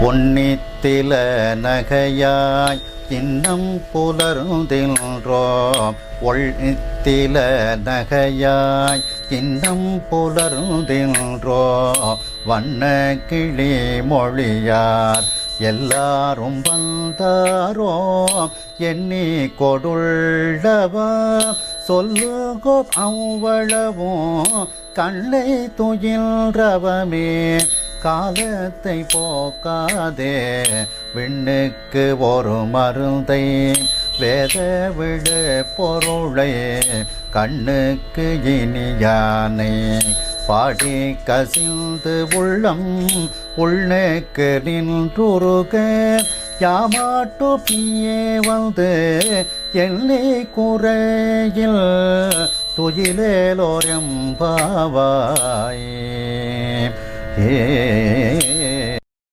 பொன்னித்தில நகையாய் இன்னம் புலருதின்றோம் ஒள்ளித்தில நகையாய் இன்னம் புலருதின்றோம் வண்ண கிளி மொழியார் எல்லாரும் வந்தாரோ. எண்ணி கொடுள்ளவா. சொல்லுகோ அவ்வளவும் கண்ணை துயில்றவமே காலத்தை போக்காதே. விண்ணுக்கு ஒரு மருந்தை வேத விடு பொருளை. கண்ணுக்கு இனியானை பாடி கசிந்து உள்ளம் உள்நேக்கு நின்றுருக. யாமாட்டு பியே வந்து எல்லை குறையில். துயிலேலோரம் Yeah.